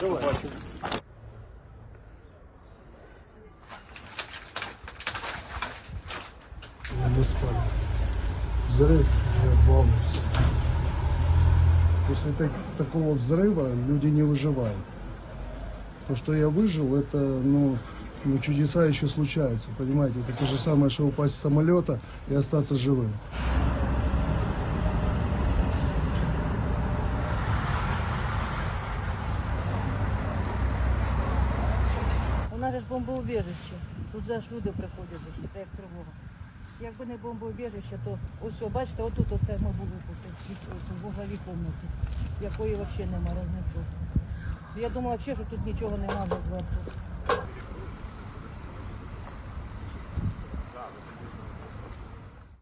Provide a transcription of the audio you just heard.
побачив. Мы спали. Взрыв, я волнуюсь. После так- такого взрыва люди не выживают. То, что я выжил, это, ну, ну, чудеса еще случаются, понимаете? Это то же самое, что упасть с самолета и остаться живым. Ж бомбоубіжище. Тут же люди приходять, що це як тривога. Якби не бомбоубіжище, то ось, бачите, отут оце ми були тут, ось, в угловій кімнаті, якої взагалі немає рознеслося. Я думала взагалі, що тут нічого немає зверху.